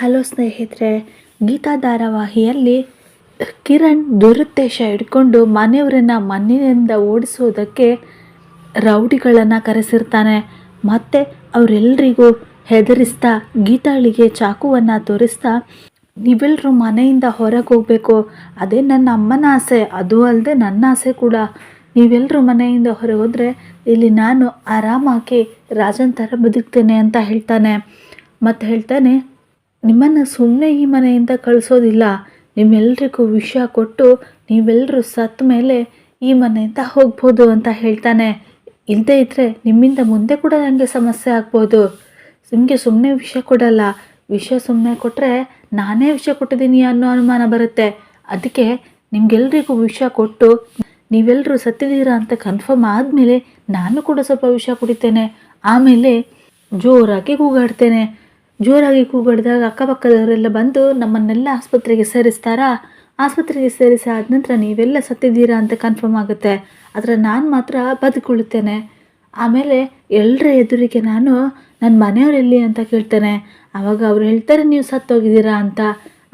Hello ಸ್ನೇಹಿತರೆ, ಗೀತಾ ಧಾರಾವಾಹಿಯಲ್ಲಿ ಕಿರಣ್ ದುರುದ್ದೇಶ ಇಟ್ಕೊಂಡು ಮನೆಯವರನ್ನ ಮನೆಯಿಂದ ಓಡಿಸೋದಕ್ಕೆ ರೌಡಿಗಳನ್ನು ಕರೆಸಿರ್ತಾನೆ. ಮತ್ತು ಅವರೆಲ್ಲರಿಗೂ ಹೆದರಿಸ್ತಾ ಗೀತಾಳಿಗೆ ಚಾಕುವನ್ನು ತೋರಿಸ್ತಾ ನೀವೆಲ್ಲರೂ ಮನೆಯಿಂದ ಹೊರಗೆ ಹೋಗಬೇಕು ಅದೇ ನನ್ನ ಅಮ್ಮನ ಆಸೆ, ಅದು ಅಲ್ಲದೆ ನನ್ನ ಆಸೆ ಕೂಡ. ನೀವೆಲ್ಲರೂ ಮನೆಯಿಂದ ಹೊರಗೆ ಹೋದರೆ ಇಲ್ಲಿ ನಾನು ಆರಾಮಾಗಿ ರಾಜನ ಥರ ಬದುಕ್ತೇನೆ ಅಂತ ಹೇಳ್ತಾನೆ. ಮತ್ತು ಹೇಳ್ತಾನೆ ನಿಮ್ಮನ್ನು ಸುಮ್ಮನೆ ಈ ಮನೆಯಿಂದ ಕಳಿಸೋದಿಲ್ಲ. ನಿಮ್ಮೆಲ್ರಿಗೂ ವಿಷ ಕೊಟ್ಟು ನೀವೆಲ್ಲರೂ ಸತ್ತ ಮೇಲೆ ಈ ಮನೆಯಿಂದ ಹೋಗ್ಬೋದು ಅಂತ ಹೇಳ್ತಾನೆ. ಇಲ್ಲದೇ ಇದ್ದರೆ ನಿಮ್ಮಿಂದ ಮುಂದೆ ಕೂಡ ನನಗೆ ಸಮಸ್ಯೆ ಆಗ್ಬೋದು. ನಿಮಗೆ ಸುಮ್ಮನೆ ವಿಷ ಕೊಡಲ್ಲ. ವಿಷ ಸುಮ್ಮನೆ ಕೊಟ್ಟರೆ ನಾನೇ ವಿಷ ಕೊಟ್ಟಿದ್ದೀನಿ ಅನ್ನೋ ಅನುಮಾನ ಬರುತ್ತೆ. ಅದಕ್ಕೆ ನಿಮ್ಗೆಲ್ರಿಗೂ ವಿಷ ಕೊಟ್ಟು ನೀವೆಲ್ಲರೂ ಸತ್ತಿದ್ದೀರಾ ಅಂತ ಕನ್ಫರ್ಮ್ ಆದಮೇಲೆ ನಾನು ಕೂಡ ಸ್ವಲ್ಪ ವಿಷ ಕುಡಿತೇನೆ. ಆಮೇಲೆ ಜೋರಾಗಿ ಕೂಗಾಡ್ತೇನೆ. ಜೋರಾಗಿ ಕೂಗಾಡಿದಾಗ ಅಕ್ಕಪಕ್ಕದವರೆಲ್ಲ ಬಂದು ನಮ್ಮನ್ನೆಲ್ಲ ಆಸ್ಪತ್ರೆಗೆ ಸೇರಿಸ್ತಾರಾ? ಆಸ್ಪತ್ರೆಗೆ ಸೇರಿಸಿ ಆದ ನಂತರ ನೀವೆಲ್ಲ ಸತ್ತಿದ್ದೀರಾ ಅಂತ ಕನ್ಫರ್ಮ್ ಆಗುತ್ತೆ. ಆದರೆ ನಾನು ಮಾತ್ರ ಬದುಕುಳಿತೇನೆ. ಆಮೇಲೆ ಎಲ್ಲರ ಎದುರಿಗೆ ನಾನು ನನ್ನ ಮನೆಯವರೆಲ್ಲಿ ಅಂತ ಕೇಳ್ತೇನೆ. ಆವಾಗ ಅವ್ರು ಹೇಳ್ತಾರೆ ನೀವು ಸತ್ತೋಗಿದ್ದೀರಾ ಅಂತ.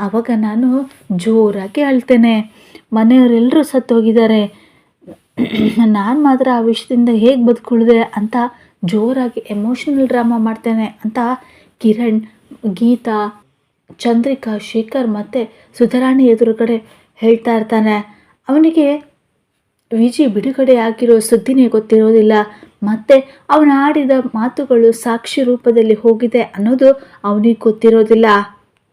ಆವಾಗ ನಾನು ಜೋರಾಗಿ ಅಳ್ತೇನೆ. ಮನೆಯವರೆಲ್ಲರೂ ಸತ್ತೋಗಿದ್ದಾರೆ. ನಾನು ಮಾತ್ರ ಆ ವಿಷಯದಿಂದ ಹೇಗೆ ಬದುಕುಳಿದೆ ಅಂತ ಜೋರಾಗಿ ಎಮೋಷನಲ್ ಡ್ರಾಮಾ ಮಾಡ್ತೇನೆ ಅಂತ ಕಿರಣ್, ಗೀತಾ, ಚಂದ್ರಿಕಾ, ಶೇಖರ್ ಮತ್ತು ಸುಧಾರಾಣಿ ಎದುರುಗಡೆ ಹೇಳ್ತಾ ಇರ್ತಾನೆ. ಅವನಿಗೆ ವಿಜಿ ಬಿಡುಗಡೆ ಆಗಿರೋ ಸುದ್ದಿನೇ ಗೊತ್ತಿರೋದಿಲ್ಲ. ಮತ್ತು ಅವನ ಆಡಿದ ಮಾತುಗಳು ಸಾಕ್ಷಿ ರೂಪದಲ್ಲಿ ಹೋಗಿದೆ ಅನ್ನೋದು ಅವನಿಗೆ ಗೊತ್ತಿರೋದಿಲ್ಲ.